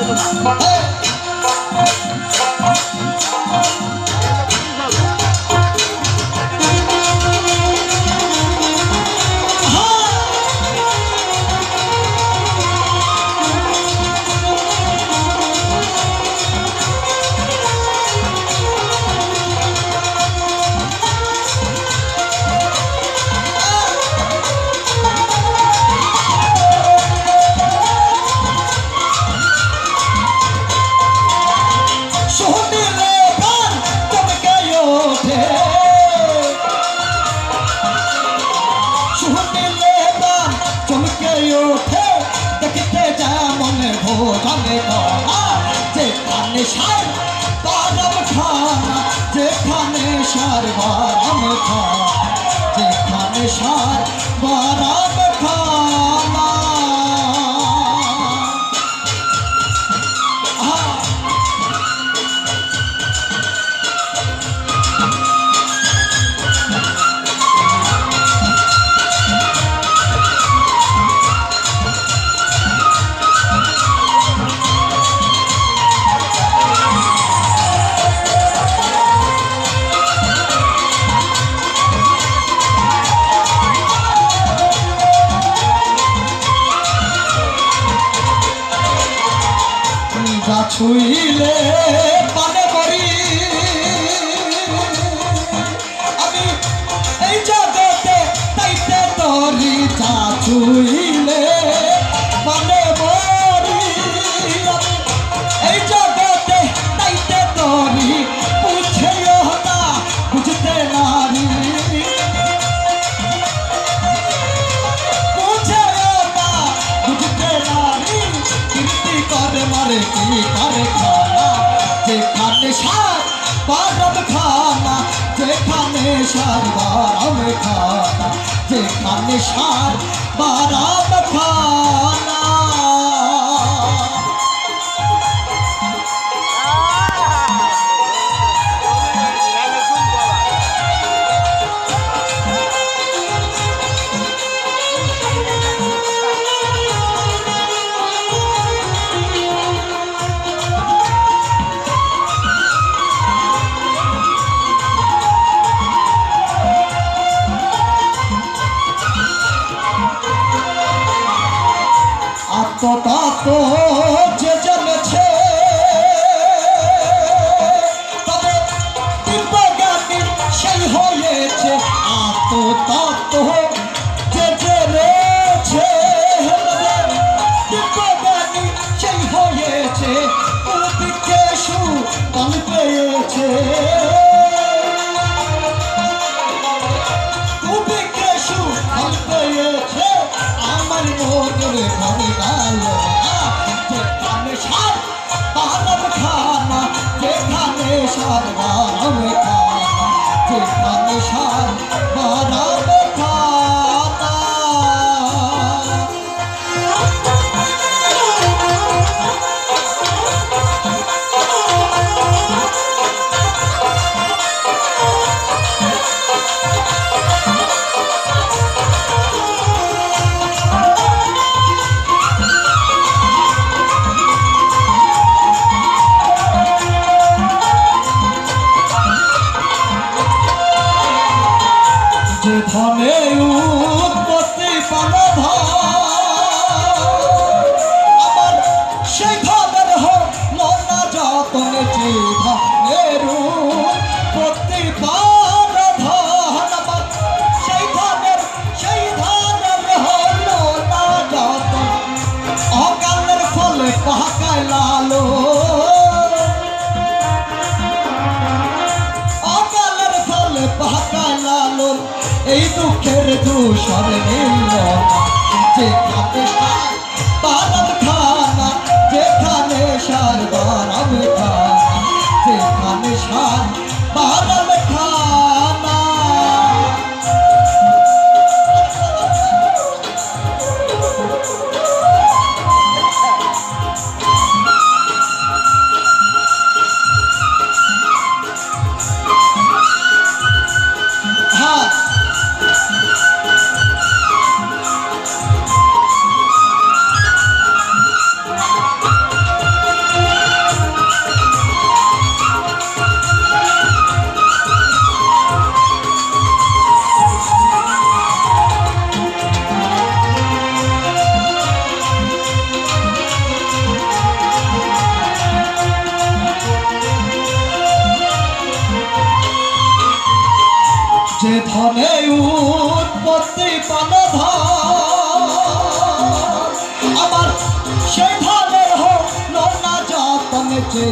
Hey! থাকে যেখানে সারবা পারব খানা যেখানে সারবা খানা যেখানে সার বারা শুইলে সার বারাম খান যেখানে সার বারাম খান সত্যতা তো যে জেনেছে তবে দিব্যজ্ঞানী সেই হয়েছে আত্মতা তো যে জেনেছে দিব্যজ্ঞানী সেই হয়েছে গল্পেছে Thank you. পাহাকায় লালো অকালের ফলে পাহাকায় লালো এই দুঃখের দূষণ মিলল যে খাতে আমার সেই ধানের হল না যতন যে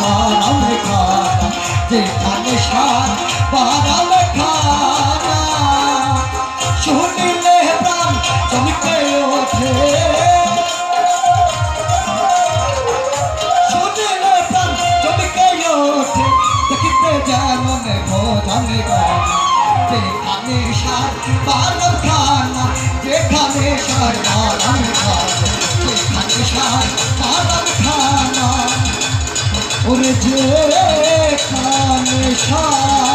বারাম খানা যেখানে সার বারাম খানা শুনিলে প্রাণ চমকে ওঠে। শুনিলে প্রাণ চমকে ওঠে। দেখিতে যেমন বারম খানা যেখানে সার বারম খানা যেখানে সার খানা ওরে যেখানে সার